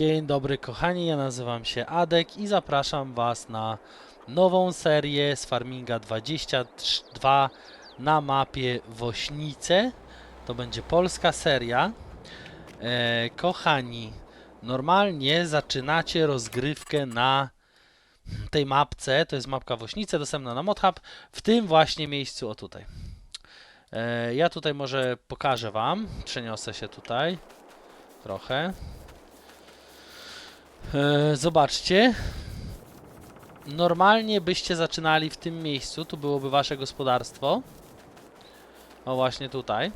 Dzień dobry kochani, ja nazywam się Adek i zapraszam Was na nową serię z Farminga 22 na mapie Wośnice. To będzie polska seria. E, kochani, normalnie zaczynacie rozgrywkę na tej mapce, to jest mapka Wośnice, dostępna na ModHub, w tym właśnie miejscu, o tutaj. E, ja tutaj może pokażę Wam, przeniosę się tutaj trochę. E, zobaczcie. Normalnie byście zaczynali w tym miejscu, tu byłoby wasze gospodarstwo. O właśnie tutaj.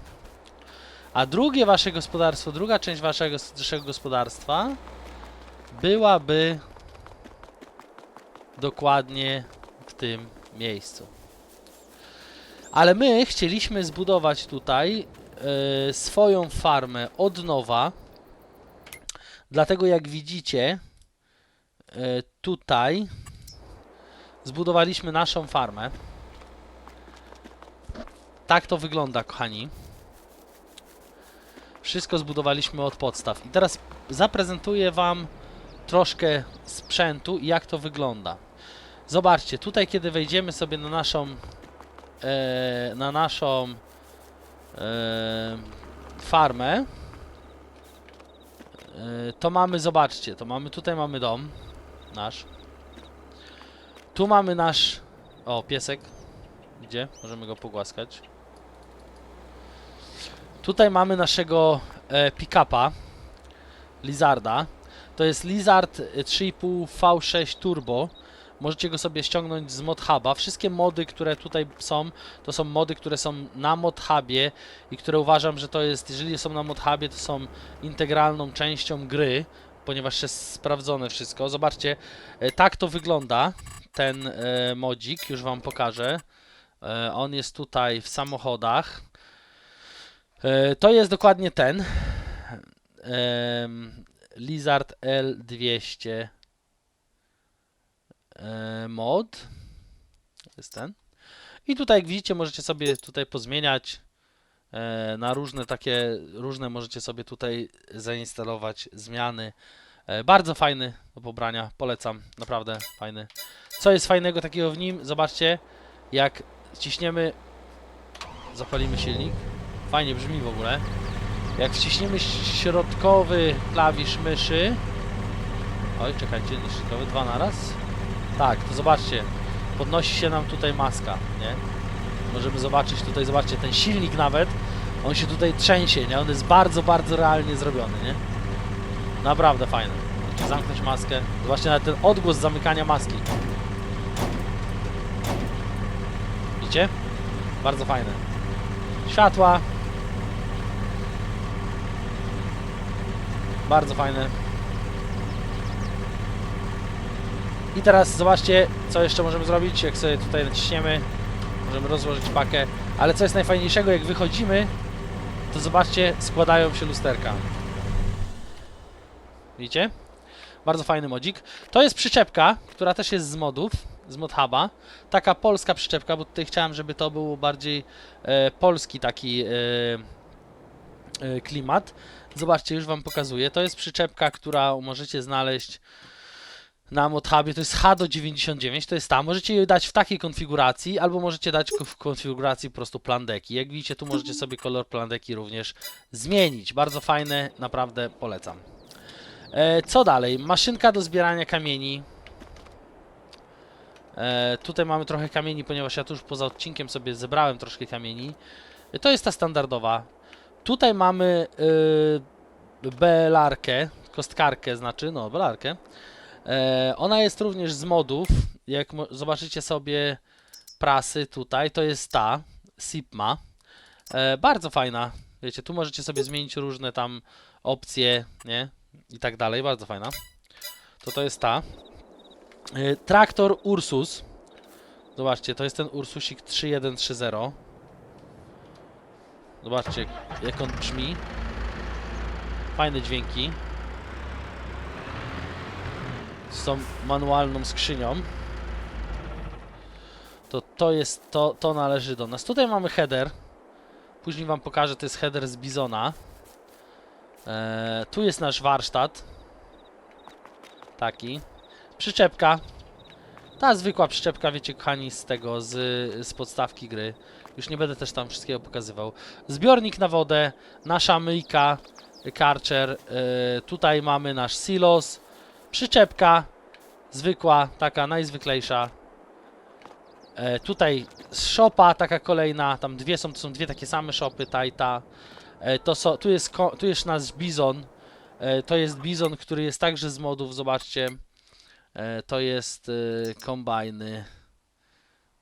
A drugie wasze gospodarstwo, druga część waszego, waszego gospodarstwa byłaby dokładnie w tym miejscu. Ale my chcieliśmy zbudować tutaj e, swoją farmę od nowa. Dlatego jak widzicie, e, tutaj zbudowaliśmy naszą farmę. Tak to wygląda, kochani. Wszystko zbudowaliśmy od podstaw. I teraz zaprezentuję Wam troszkę sprzętu i jak to wygląda. Zobaczcie, tutaj kiedy wejdziemy sobie na naszą e, na naszą e, farmę, to mamy, zobaczcie, to mamy, tutaj mamy dom nasz. Tu mamy nasz, o, piesek, gdzie? Możemy go pogłaskać. Tutaj mamy naszego e, pick-upa, Lizarda. To jest Lizard e, 3.5 V6 Turbo. Możecie go sobie ściągnąć z ModHuba. Wszystkie mody, które tutaj są, to są mody, które są na ModHubie i które uważam, że to jest, jeżeli są na ModHubie, to są integralną częścią gry, ponieważ jest sprawdzone wszystko. Zobaczcie, e, tak to wygląda ten e, modzik, już Wam pokażę. E, on jest tutaj w samochodach. To jest dokładnie ten. Lizard L200 e, mod. To jest ten. I tutaj jak widzicie możecie sobie tutaj pozmieniać e, na różne takie, różne możecie sobie tutaj zainstalować zmiany. E, bardzo fajny do pobrania, polecam, naprawdę fajny. Co jest fajnego takiego w nim? Zobaczcie, jak ciśniemy, zapalimy silnik, fajnie brzmi w ogóle. Jak wciśniemy środkowy klawisz myszy, oj czekajcie, środkowy, dwa naraz. Tak, to zobaczcie, podnosi się nam tutaj maska, nie? Możemy zobaczyć tutaj, zobaczcie, ten silnik nawet, on się tutaj trzęsie, nie? On jest bardzo, bardzo realnie zrobiony, nie? Naprawdę fajne. Zamknąć maskę. Zobaczcie nawet ten odgłos zamykania maski. Widzicie? Bardzo fajne. Światła. Bardzo fajne. I teraz zobaczcie, co jeszcze możemy zrobić, jak sobie tutaj naciśniemy. Możemy rozłożyć pakę. Ale co jest najfajniejszego, jak wychodzimy, to zobaczcie, składają się lusterka. Widzicie? Bardzo fajny modzik. To jest przyczepka, która też jest z modów, z ModHuba. Taka polska przyczepka, bo tutaj chciałem, żeby to był bardziej e, polski taki e, e, klimat. Zobaczcie, już Wam pokazuję. To jest przyczepka, która możecie znaleźć na ModHubie. To jest H99, to jest ta. Możecie jej dać w takiej konfiguracji, albo możecie dać w konfiguracji po prostu plandeki. Jak widzicie, tu możecie sobie kolor plandeki również zmienić. Bardzo fajne, naprawdę polecam. E, co dalej? Maszynka do zbierania kamieni. E, tutaj mamy trochę kamieni, ponieważ ja już poza odcinkiem sobie zebrałem troszkę kamieni. E, to jest ta standardowa. Tutaj mamy y, belarkę, kostkarkę znaczy, no belarkę. E, ona jest również z modów. Jak zobaczycie sobie prasy tutaj, to jest ta Sipma. E, bardzo fajna. Wiecie, tu możecie sobie zmienić różne tam opcje, nie? I tak dalej, bardzo fajna. To to jest ta. E, traktor Ursus. Zobaczcie, to jest ten Ursusik 3130. Zobaczcie, jak on brzmi. Fajne dźwięki. Z tą manualną skrzynią. To to jest, to, to należy do nas. Tutaj mamy header. Później wam pokażę, to jest header z Bizona. E, tu jest nasz warsztat. Taki. Przyczepka. Ta zwykła przyczepka, wiecie, kochani, z tego, z, z podstawki gry. Już nie będę też tam wszystkiego pokazywał. Zbiornik na wodę, nasza myjka, karcher. Yy, tutaj mamy nasz silos. Przyczepka. Zwykła, taka najzwyklejsza. E, tutaj szopa, taka kolejna, tam dwie są, to są dwie takie same szopy, ta i ta. E, to są, tu jest, tu jest nasz bizon. E, to jest bizon, który jest także z modów, zobaczcie. E, to jest e, kombajny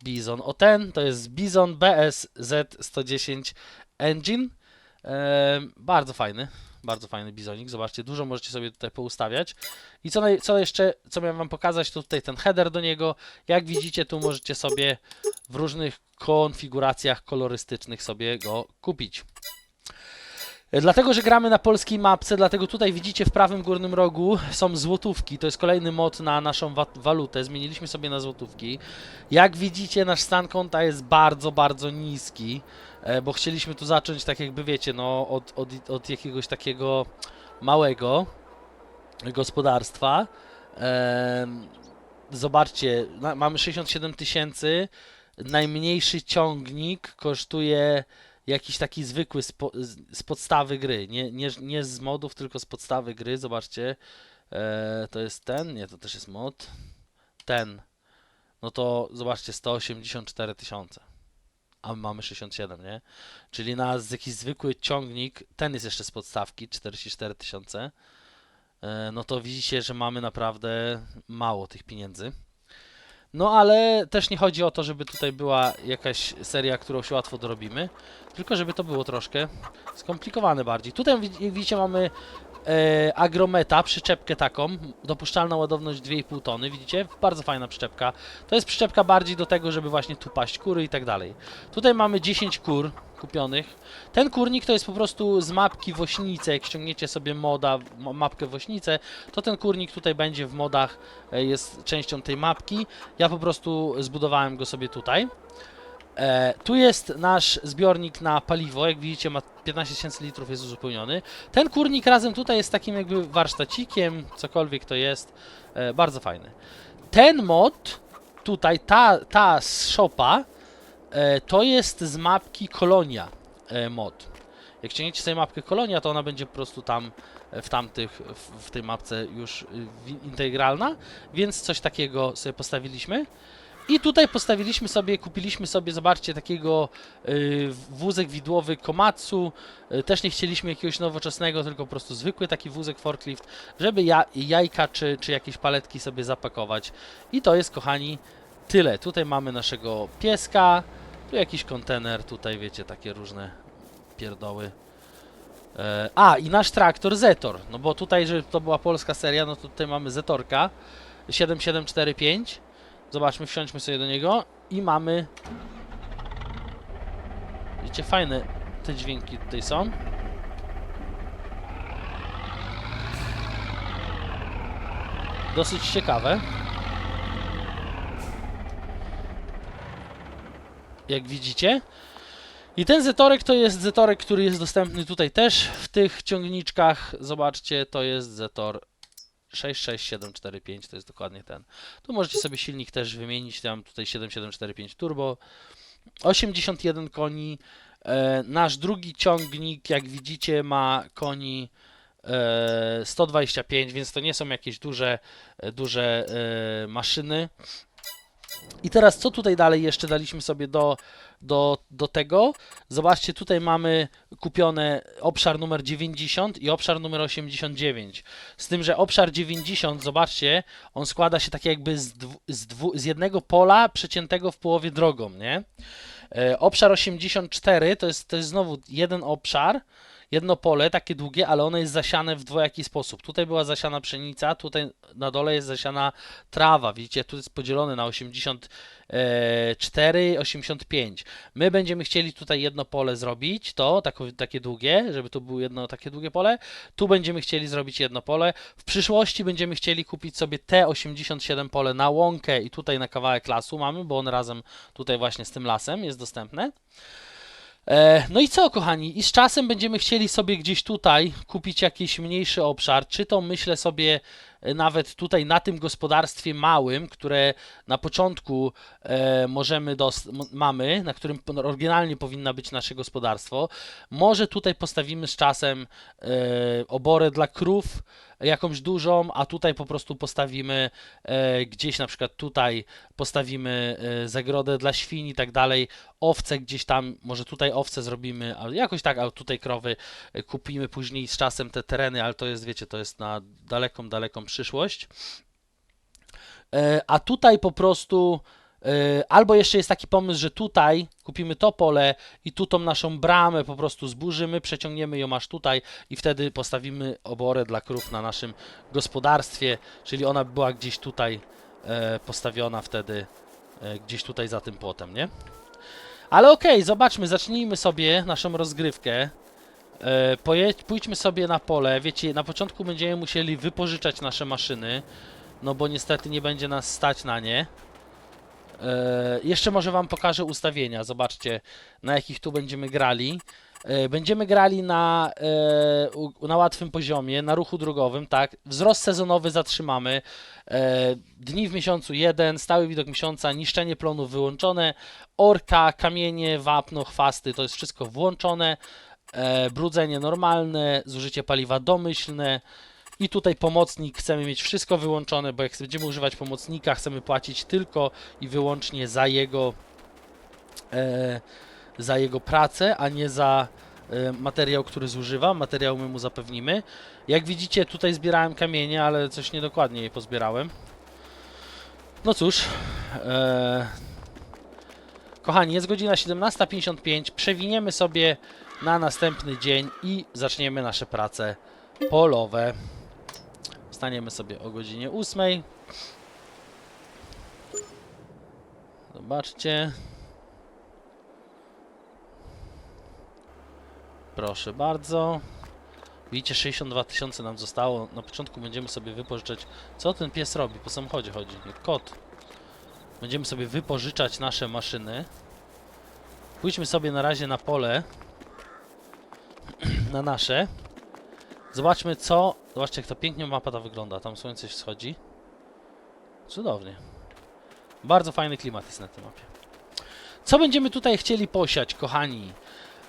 bizon. O ten to jest bizon BSZ 110 Engine. E, bardzo fajny, bardzo fajny bizonik. Zobaczcie, dużo możecie sobie tutaj poustawiać. I co, co jeszcze, co miałem wam pokazać, to tutaj ten header do niego. Jak widzicie, tu możecie sobie w różnych konfiguracjach kolorystycznych sobie go kupić. Dlatego, że gramy na polskiej mapce, dlatego tutaj widzicie w prawym górnym rogu są złotówki. To jest kolejny mod na naszą wa- walutę. Zmieniliśmy sobie na złotówki. Jak widzicie, nasz stan konta jest bardzo, bardzo niski, bo chcieliśmy tu zacząć tak jakby wiecie, no od, od, od jakiegoś takiego małego gospodarstwa. Em, Zobaczcie, mamy 67 tysięcy. Najmniejszy ciągnik kosztuje jakiś taki zwykły z, po, z, z podstawy gry. Nie, nie, nie z modów, tylko z podstawy gry. Zobaczcie. E, to jest ten? Nie, to też jest mod. Ten. No to zobaczcie, 184 tysiące. A my mamy 67, nie? Czyli na jakiś zwykły ciągnik, ten jest jeszcze z podstawki, 44 tysiące. E, no to widzicie, że mamy naprawdę mało tych pieniędzy. No ale też nie chodzi o to, żeby tutaj była jakaś seria, którą się łatwo dorobimy, tylko żeby to było troszkę skomplikowane bardziej. Tutaj widzicie mamy e, agrometa, przyczepkę taką, dopuszczalna ładowność 2,5 tony, widzicie? Bardzo fajna przyczepka. To jest przyczepka bardziej do tego, żeby właśnie tu paść kury i tak dalej. Tutaj mamy 10 kur kupionych. Ten kurnik to jest po prostu z mapki Wośnice, jak ściągniecie sobie moda, ma- mapkę Wośnice, to ten kurnik tutaj będzie w modach, e, jest częścią tej mapki. Ja po prostu zbudowałem go sobie tutaj. E, tu jest nasz zbiornik na paliwo, jak widzicie ma 15 tysięcy litrów, jest uzupełniony. Ten kurnik razem tutaj jest takim jakby warsztacikiem, cokolwiek to jest, e, bardzo fajny. Ten mod, tutaj, ta, ta szopa, e, to jest z mapki Kolonia e, mod. Jak ściągniecie sobie mapkę Kolonia, to ona będzie po prostu tam e, w tamtych, w, w tej mapce już y, integralna, więc coś takiego sobie postawiliśmy. I tutaj postawiliśmy sobie, kupiliśmy sobie, zobaczcie, takiego y, wózek widłowy Komatsu. Y, też nie chcieliśmy jakiegoś nowoczesnego, tylko po prostu zwykły taki wózek forklift, żeby ja, jajka czy, czy jakieś paletki sobie zapakować. I to jest, kochani, tyle. Tutaj mamy naszego pieska, tu jakiś kontener, tutaj wiecie, takie różne pierdoły. E, a, i nasz traktor Zetor, no bo tutaj, że to była polska seria, no to tutaj mamy Zetorka 7745. Zobaczmy, wsiądźmy sobie do niego i mamy. Widzicie, fajne te dźwięki tutaj są. Dosyć ciekawe. Jak widzicie. I ten zetorek to jest zetorek, który jest dostępny tutaj też w tych ciągniczkach. Zobaczcie, to jest zetor 66745, to jest dokładnie ten. Tu możecie sobie silnik też wymienić, mam tutaj 7745 turbo, 81 koni. E, nasz drugi ciągnik, jak widzicie, ma koni e, 125, więc to nie są jakieś duże, e, duże e, maszyny. I teraz co tutaj dalej jeszcze daliśmy sobie do, do, do tego? Zobaczcie, tutaj mamy kupione obszar numer 90 i obszar numer 89. Z tym, że obszar 90, zobaczcie, on składa się tak jakby z, dwu, z, dwu, z jednego pola przeciętego w połowie drogą, nie? E, obszar 84 to jest, to jest znowu jeden obszar, jedno pole, takie długie, ale ono jest zasiane w dwojaki sposób. Tutaj była zasiana pszenica, tutaj na dole jest zasiana trawa. Widzicie, tu jest podzielone na 84, 85. My będziemy chcieli tutaj jedno pole zrobić, to takie długie, żeby to było jedno takie długie pole. Tu będziemy chcieli zrobić jedno pole. W przyszłości będziemy chcieli kupić sobie te 87 pole na łąkę i tutaj na kawałek lasu mamy, bo on razem tutaj właśnie z tym lasem jest dostępne. E, No i co, kochani? I z czasem będziemy chcieli sobie gdzieś tutaj kupić jakiś mniejszy obszar, czy to myślę sobie nawet tutaj na tym gospodarstwie małym, które na początku e, możemy mamy, na którym oryginalnie powinno być nasze gospodarstwo. Może tutaj postawimy z czasem e, oborę dla krów, jakąś dużą, a tutaj po prostu postawimy e, gdzieś na przykład tutaj postawimy e, zagrodę dla świń i tak dalej, owce gdzieś tam, może tutaj owce zrobimy, ale jakoś tak, a tutaj krowy e, kupimy później z czasem te tereny, ale to jest, wiecie, to jest na daleką, daleką przyszłość. E, A tutaj po prostu e, albo jeszcze jest taki pomysł, że tutaj kupimy to pole i tu tą naszą bramę po prostu zburzymy, przeciągniemy ją aż tutaj i wtedy postawimy oborę dla krów na naszym gospodarstwie, czyli ona by była gdzieś tutaj e, postawiona wtedy, gdzieś tutaj za tym płotem, nie? Ale okej, zobaczmy, zacznijmy sobie naszą rozgrywkę. E, pojedź, pójdźmy sobie na pole. Wiecie, na początku będziemy musieli wypożyczać nasze maszyny, no bo niestety nie będzie nas stać na nie. E, jeszcze może Wam pokażę ustawienia. Zobaczcie, na jakich tu będziemy grali. E, Będziemy grali na, e, u- na łatwym poziomie, na ruchu drogowym, tak. Wzrost sezonowy zatrzymamy. E, Dni w miesiącu jeden, stały widok miesiąca, niszczenie plonów wyłączone, orka, kamienie, wapno, chwasty, to jest wszystko włączone. E, Brudzenie normalne, zużycie paliwa domyślne. I tutaj pomocnik chcemy mieć wszystko wyłączone, bo jak będziemy używać pomocnika, chcemy płacić tylko i wyłącznie za jego e, za jego pracę, a nie za e, materiał, który zużywa. Materiał my mu zapewnimy. Jak widzicie, tutaj zbierałem kamienie, ale coś niedokładnie je pozbierałem. No cóż. E, kochani, jest godzina 17.55. Przewiniemy sobie na następny dzień i zaczniemy nasze prace polowe. Wstaniemy sobie o godzinie 8. Zobaczcie. Proszę bardzo. Widzicie, 62 tysiące nam zostało. Na początku będziemy sobie wypożyczać. Co ten pies robi? Po samochodzie chodzi. Jak kot. Będziemy sobie wypożyczać nasze maszyny. Pójdźmy sobie na razie na pole. Na nasze. Zobaczmy co. Zobaczcie, jak to pięknie mapa ta wygląda. Tam słońce wschodzi. Cudownie. Bardzo fajny klimat jest na tej mapie. Co będziemy tutaj chcieli posiać, kochani?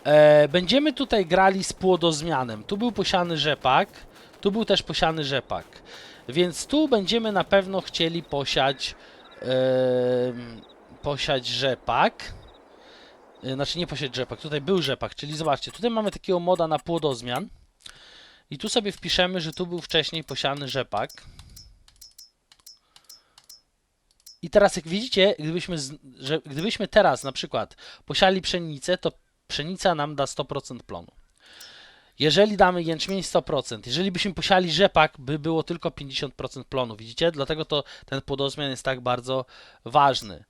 E, będziemy tutaj grali z płodozmianem. Tu był posiany rzepak, tu był też posiany rzepak. Więc tu będziemy na pewno chcieli posiać em, posiać rzepak. E, Znaczy nie posiać rzepak, tutaj był rzepak, czyli zobaczcie, tutaj mamy takiego moda na płodozmian. I tu sobie wpiszemy, że tu był wcześniej posiany rzepak. I teraz jak widzicie, gdybyśmy, że, gdybyśmy teraz na przykład posiali pszenicę, to pszenica nam da 100% plonu. Jeżeli damy jęczmień 100%, jeżeli byśmy posiali rzepak, by było tylko 50% plonu, widzicie? Dlatego to ten płodozmian jest tak bardzo ważny.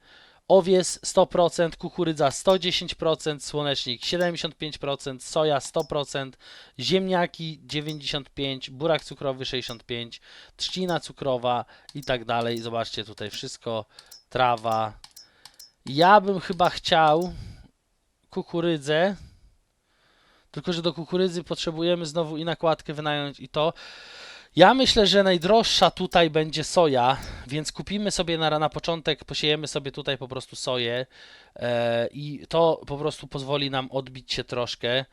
Owies 100%, kukurydza 110%, słonecznik 75%, soja 100%, ziemniaki 95%, burak cukrowy 65%, trzcina cukrowa i tak dalej. Zobaczcie tutaj wszystko, trawa. Ja bym chyba chciał kukurydzę. Tylko, że do kukurydzy potrzebujemy znowu i nakładkę wynająć i to. Ja myślę, że najdroższa tutaj będzie soja, więc kupimy sobie na, na początek, posiejemy sobie tutaj po prostu soję e, i to po prostu pozwoli nam odbić się troszkę,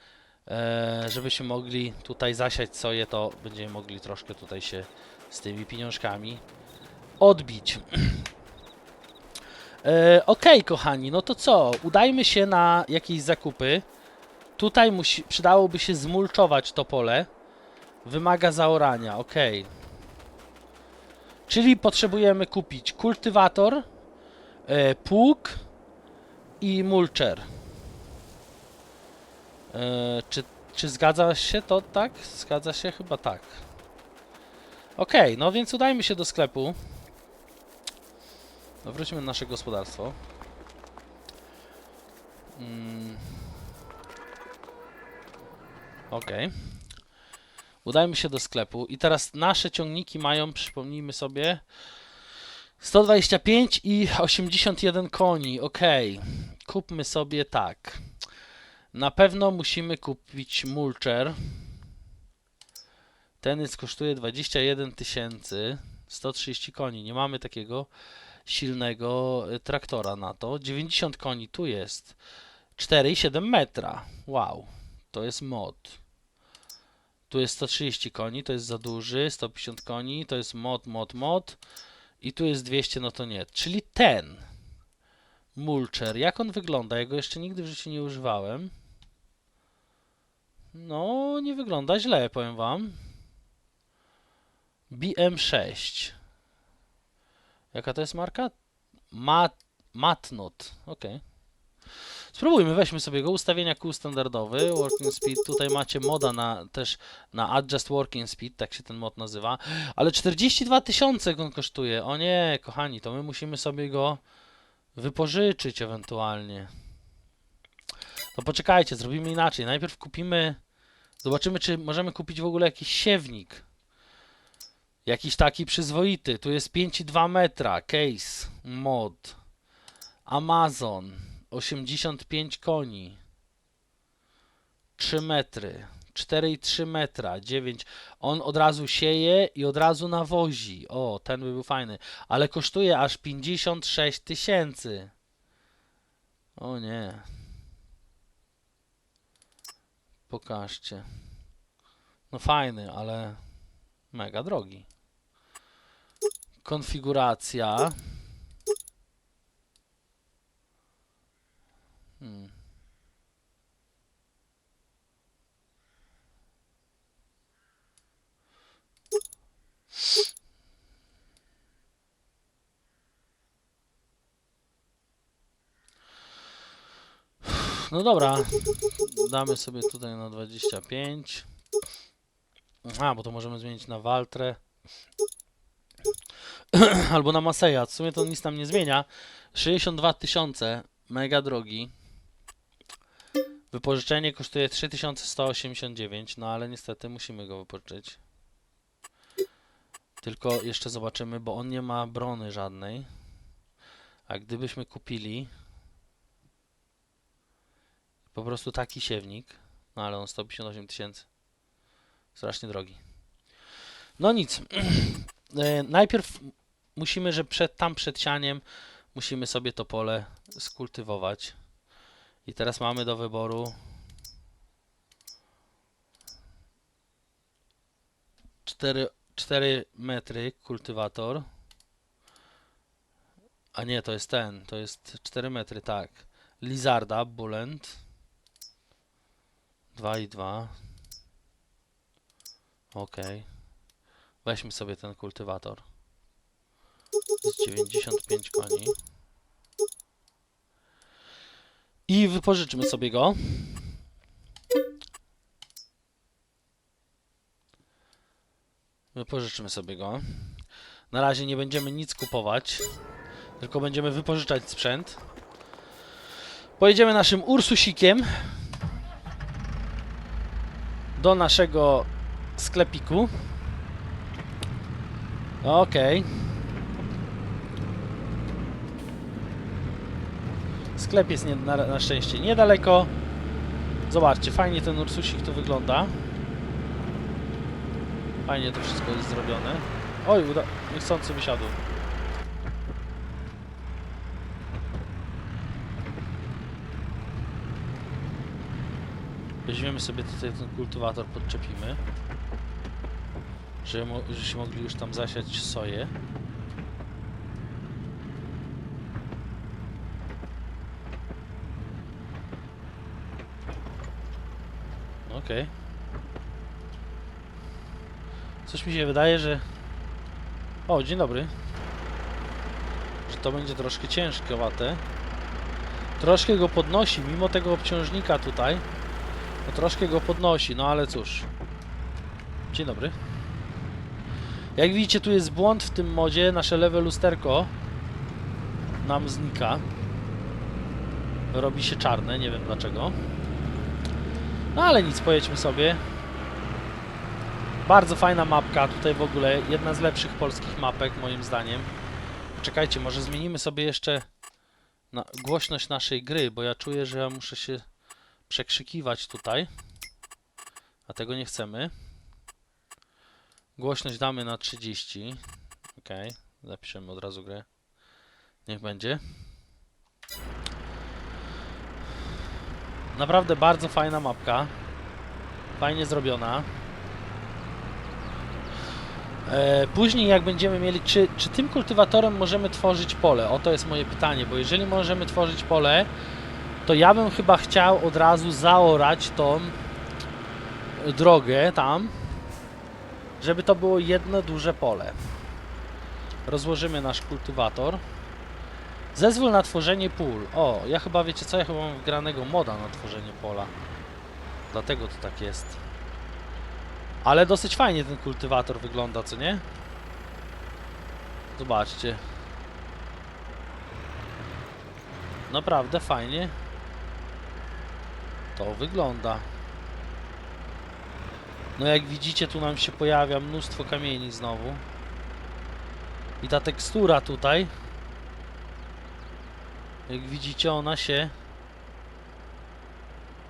e, żebyśmy mogli tutaj zasiać soję, to będziemy mogli troszkę tutaj się z tymi pieniążkami odbić. E, Okej, kochani, no to co? Udajmy się na jakieś zakupy. Tutaj musi, przydałoby się zmulczować to pole. Wymaga zaorania, okej. Czyli potrzebujemy kupić kultywator, e, pług i mulcher. E, czy, czy zgadza się to tak? Zgadza się? Chyba tak. Okej, no więc udajmy się do sklepu. No wróćmy na nasze gospodarstwo. Mm. Okej. Udajmy się do sklepu i teraz nasze ciągniki mają, przypomnijmy sobie, 125 i 81 koni. Okej. Kupmy sobie tak. Na pewno musimy kupić mulcher. Ten jest kosztuje 21 tysięcy. 130 koni. Nie mamy takiego silnego y, traktora na to. 90 koni tu jest. 4,7 metra. Wow. To jest mod. Tu jest 130 koni, to jest za duży. 150 koni, to jest mod, mod, mod. I tu jest 200, no to nie. Czyli ten. Mulcher. Jak on wygląda? Ja go jeszcze nigdy w życiu nie używałem. No, nie wygląda źle, powiem wam. BM6. Jaka to jest marka? Mat, Matnot. Ok. Spróbujmy, weźmy sobie go. Ustawienia kół standardowy. Working speed. Tutaj macie moda na też na adjust working speed, tak się ten mod nazywa. Ale 42 tysiące on kosztuje. O nie, kochani, to my musimy sobie go wypożyczyć ewentualnie. To poczekajcie, zrobimy inaczej. Najpierw kupimy, zobaczymy, czy możemy kupić w ogóle jakiś siewnik. Jakiś taki przyzwoity. Tu jest 5,2 metra. Case. Mod. Amazon. 85 koni. 3 metry. 4,3 metra. 9. On od razu sieje i od razu nawozi. O, ten by był fajny. Ale kosztuje aż 56 tysięcy. O nie. Pokażcie. No fajny, ale mega drogi. Konfiguracja. Hmm. No dobra, damy sobie tutaj na 25. A, bo to możemy zmienić na Waltrę. Albo na Maseja. W sumie to nic nam nie zmienia. 62 tysiące, mega drogi. Wypożyczenie kosztuje 3189, no ale niestety musimy go wypożyczyć. Tylko jeszcze zobaczymy, bo on nie ma brony żadnej. A gdybyśmy kupili po prostu taki siewnik, no ale on 158 tysięcy. Strasznie drogi. No nic. E, Najpierw musimy, że przed, tam przed sianiem musimy sobie to pole skultywować. I teraz mamy do wyboru cztery, 4 metry kultywator. A nie, to jest ten, to jest 4 metry, tak. Lizarda, Bullet. 2 i 2. Ok. Weźmy sobie ten kultywator. Z 95 koni. I wypożyczmy sobie go. Wypożyczymy sobie go. Na razie nie będziemy nic kupować, tylko będziemy wypożyczać sprzęt. Pojedziemy naszym Ursusikiem do naszego sklepiku. Okej. Sklep jest nie, na, na szczęście niedaleko. Zobaczcie, fajnie ten Ursusik tu wygląda. Fajnie to wszystko jest zrobione. Oj, uda... niechcący wysiadł. Weźmiemy sobie tutaj ten kultywator, podczepimy. Żeby, mo- żebyśmy mogli już tam zasiać soję. Okej. Coś mi się wydaje, że... O, dzień dobry. Że to będzie troszkę ciężkowate. Troszkę go podnosi, mimo tego obciążnika tutaj. To troszkę go podnosi, no ale cóż. Dzień dobry. Jak widzicie, tu jest błąd w tym modzie. Nasze lewe lusterko nam znika. Robi się czarne, nie wiem dlaczego. No ale nic, pojedźmy sobie. Bardzo fajna mapka, tutaj w ogóle jedna z lepszych polskich mapek moim zdaniem. Czekajcie, może zmienimy sobie jeszcze na głośność naszej gry, bo ja czuję, że ja muszę się przekrzykiwać tutaj, a tego nie chcemy. Głośność damy na 30. Ok, zapiszemy od razu grę. Niech będzie. Naprawdę bardzo fajna mapka. Fajnie zrobiona. E, później jak będziemy mieli, czy, czy tym kultywatorem możemy tworzyć pole? Oto jest moje pytanie, bo jeżeli możemy tworzyć pole, to ja bym chyba chciał od razu zaorać tą drogę tam, żeby to było jedno duże pole. Rozłożymy nasz kultywator. Zezwól na tworzenie pól. O, ja chyba wiecie co, ja chyba mam wgranego moda na tworzenie pola. Dlatego to tak jest. Ale dosyć fajnie ten kultywator wygląda, co nie? Zobaczcie. Naprawdę fajnie to wygląda. No jak widzicie, tu nam się pojawia mnóstwo kamieni znowu. I ta tekstura tutaj, jak widzicie, ona się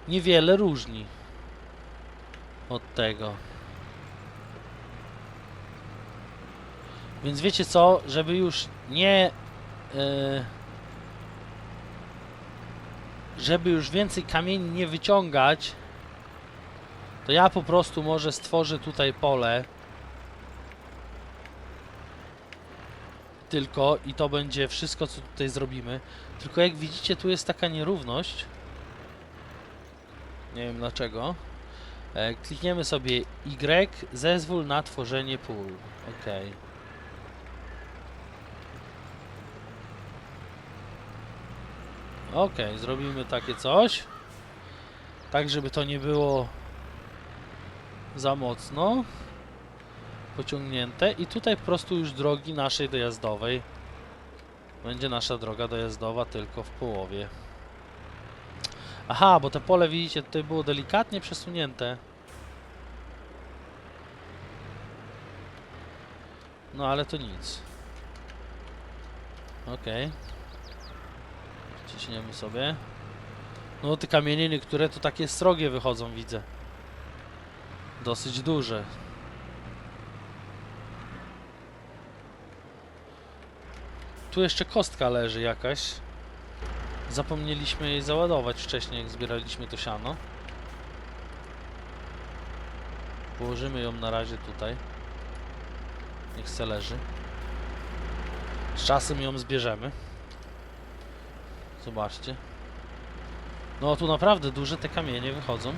niewiele różni od tego. Więc wiecie co, żeby już nie yy, żeby już więcej kamieni nie wyciągać, to ja po prostu może stworzę tutaj pole. Tylko i to będzie wszystko, co tutaj zrobimy. Tylko jak widzicie, tu jest taka nierówność. Nie wiem dlaczego. E, klikniemy sobie Y, zezwól na tworzenie pól. OK. Ok, zrobimy takie coś. Tak, żeby to nie było za mocno pociągnięte. I tutaj po prostu już drogi naszej dojazdowej. Będzie nasza droga dojazdowa tylko w połowie. Aha, bo te pole widzicie tutaj było delikatnie przesunięte. No ale to nic. Okej. Okay. Ciśniemy sobie. No te kamieniny, które to takie srogie wychodzą, widzę. Dosyć duże. Tu jeszcze kostka leży jakaś. Zapomnieliśmy jej załadować wcześniej, jak zbieraliśmy to siano. Położymy ją na razie tutaj. Niech se leży. Z czasem ją zbierzemy. Zobaczcie. No tu naprawdę duże te kamienie wychodzą.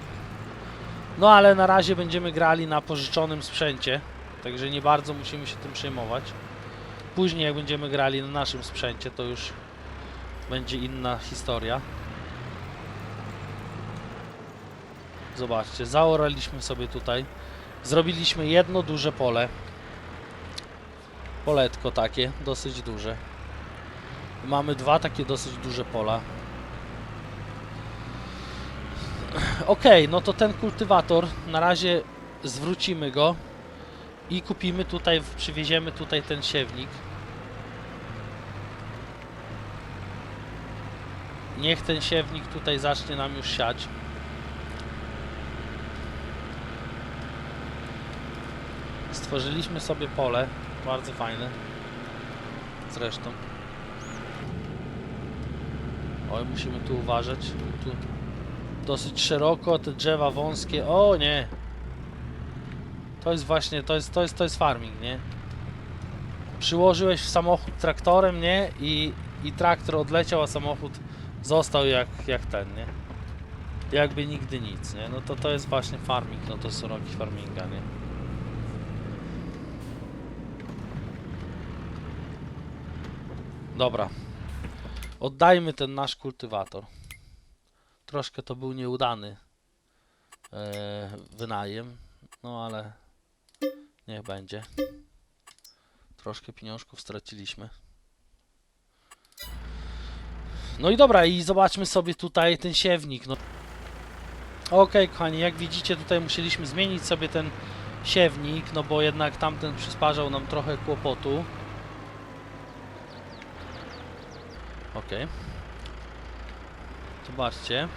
No ale na razie będziemy grali na pożyczonym sprzęcie. Także nie bardzo musimy się tym przejmować. Później jak będziemy grali na naszym sprzęcie to już będzie inna historia. Zobaczcie, zaoraliśmy sobie tutaj. Zrobiliśmy jedno duże pole. Poletko takie, dosyć duże. Mamy dwa takie dosyć duże pola. Ok, no to ten kultywator na razie zwrócimy go i kupimy tutaj, przywieziemy tutaj ten siewnik. Niech ten siewnik tutaj zacznie nam już siać. Stworzyliśmy sobie pole, bardzo fajne. Zresztą. Oj, musimy tu uważać. Tu dosyć szeroko, te drzewa wąskie. O nie! To jest właśnie, to jest, to jest, to jest farming, nie? Przyłożyłeś w samochód traktorem, nie? I, i traktor odleciał, a samochód został jak, jak ten, nie? Jakby nigdy nic, nie? No to to jest właśnie farming, no to są roki farminga, nie? Dobra, Oddajmy ten nasz kultywator. Troszkę to był nieudany e, wynajem, no ale niech będzie. Troszkę pieniążków straciliśmy. No i dobra, i zobaczmy sobie tutaj ten siewnik. No. Ok, kochani, jak widzicie, tutaj musieliśmy zmienić sobie ten siewnik, no bo jednak tamten przysparzał nam trochę kłopotu. Ok. Zobaczcie.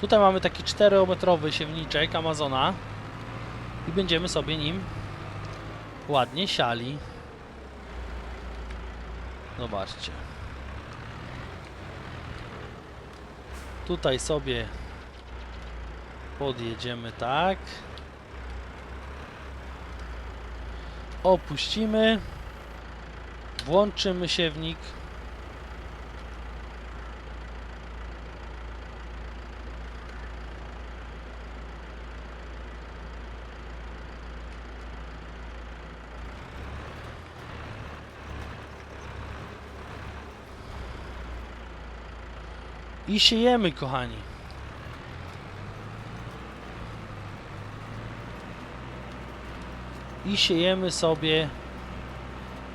Tutaj mamy taki 4-metrowy siewniczek Amazona i będziemy sobie nim ładnie siali. Zobaczcie. Tutaj sobie podjedziemy tak. Opuścimy. Włączymy siewnik. I siejemy, kochani. I siejemy sobie,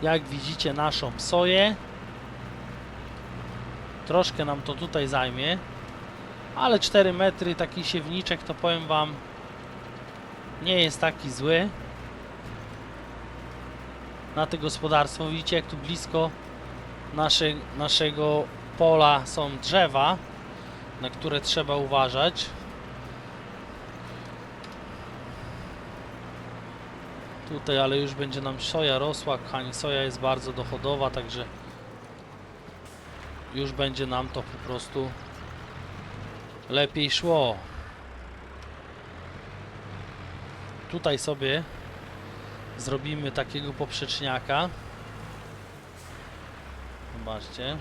jak widzicie, naszą soję. Troszkę nam to tutaj zajmie, ale 4 metry taki siewniczek to powiem Wam nie jest taki zły. Na to gospodarstwo widzicie, jak tu blisko nasze, naszego pola są drzewa, na które trzeba uważać. Tutaj, ale już będzie nam soja rosła, kochani. Soja jest bardzo dochodowa, także już będzie nam to po prostu lepiej szło. Tutaj sobie zrobimy takiego poprzeczniaka. Zobaczcie.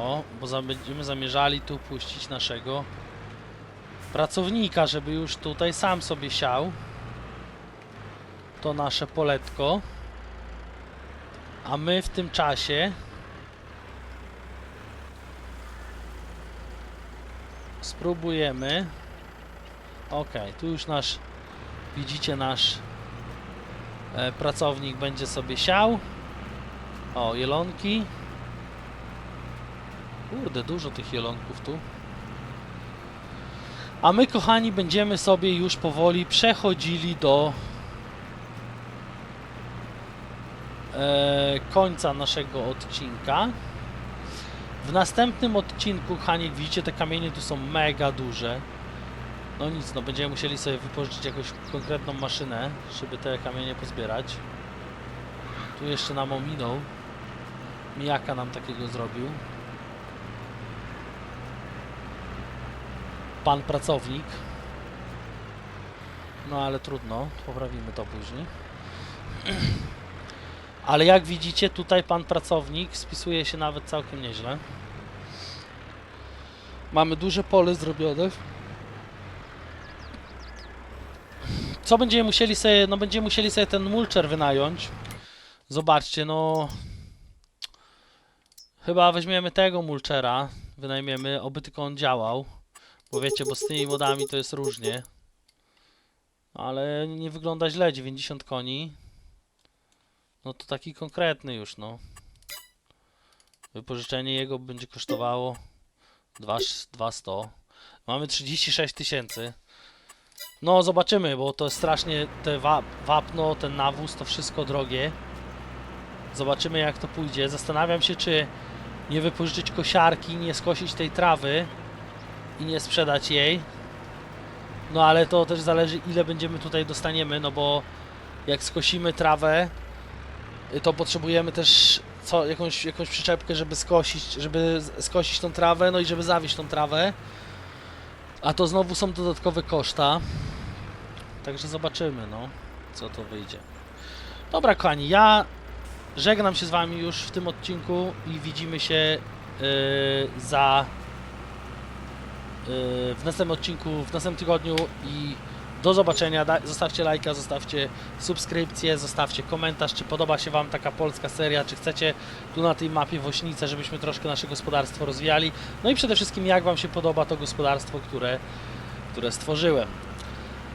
O, bo będziemy zamierzali tu puścić naszego pracownika, żeby już tutaj sam sobie siał to nasze poletko. A my w tym czasie spróbujemy. Ok, tu już nasz, widzicie, nasz e, pracownik będzie sobie siał. O, jelonki. Kurde, dużo tych jelonków tu. A my, kochani, będziemy sobie już powoli przechodzili do e, końca naszego odcinka. W następnym odcinku, kochani, widzicie, te kamienie tu są mega duże. No nic, no będziemy musieli sobie wypożyczyć jakąś konkretną maszynę, żeby te kamienie pozbierać. Tu jeszcze nam ominął. Mijaka nam takiego zrobił. Pan pracownik. No ale trudno, poprawimy to później. Ale jak widzicie, tutaj pan pracownik spisuje się nawet całkiem nieźle. Mamy duże pole zrobione. Co będziemy musieli sobie, no będziemy musieli sobie ten mulcher wynająć. Zobaczcie, no chyba weźmiemy tego mulchera, wynajmiemy, oby tylko on działał. Bo wiecie, bo z tymi modami to jest różnie. Ale nie wygląda źle, 90 koni. No to taki konkretny już, no. Wypożyczenie jego będzie kosztowało 200. Mamy 36 tysięcy. No zobaczymy, bo to jest strasznie te wa wapno, ten nawóz, to wszystko drogie. Zobaczymy jak to pójdzie. Zastanawiam się, czy nie wypożyczyć kosiarki, nie skosić tej trawy i nie sprzedać jej. No ale to też zależy ile będziemy tutaj dostaniemy, no bo jak skosimy trawę, y, to potrzebujemy też co, jakąś, jakąś przyczepkę, żeby skosić, żeby skosić tą trawę, no i żeby zawieść tą trawę. A to znowu są dodatkowe koszta. Także zobaczymy, no, co to wyjdzie. Dobra, kochani, ja żegnam się z Wami już w tym odcinku i widzimy się yy, za w następnym odcinku, w następnym tygodniu i do zobaczenia. Zostawcie lajka, zostawcie subskrypcję, zostawcie komentarz, czy podoba się Wam taka polska seria, czy chcecie tu na tej mapie Wośnice, żebyśmy troszkę nasze gospodarstwo rozwijali. No i przede wszystkim jak Wam się podoba to gospodarstwo, które, które stworzyłem.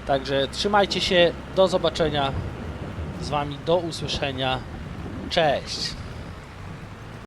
Także trzymajcie się, do zobaczenia z Wami, do usłyszenia. Cześć!